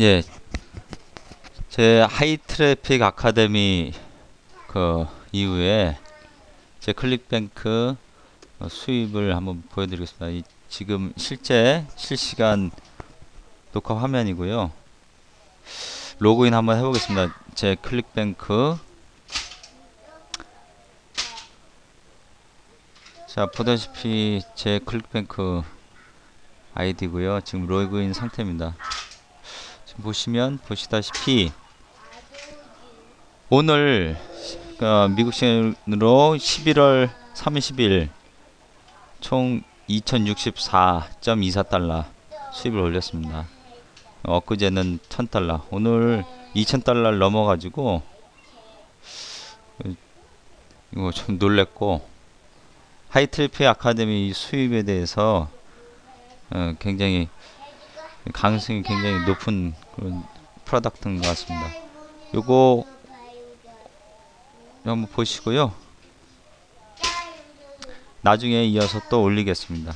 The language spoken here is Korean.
예, 제 하이 트래픽 아카데미 그 이후에 제 클릭뱅크 어, 수입을 한번 보여드리겠습니다. 이 지금 실제 실시간 녹화 화면이고요. 로그인 한번 해보겠습니다. 제 클릭뱅크 자 보다시피 제 클릭뱅크 아이디고요. 지금 로그인 상태입니다. 지금 보시면 보시다시피 오늘 어, 미국 시간으로 11월 30일 총 2064.24달러 수입을 올렸습니다. 엊그제는 1000달러 오늘 2000달러를 넘어가지고 어, 이거 좀 놀랬고 하이트리피 아카데미 수입에 대해서 어, 굉장히 가능성이 굉장히 높은 그런 프로덕트인 것 같습니다. 요거 한번 보시고요. 나중에 이어서 또 올리겠습니다.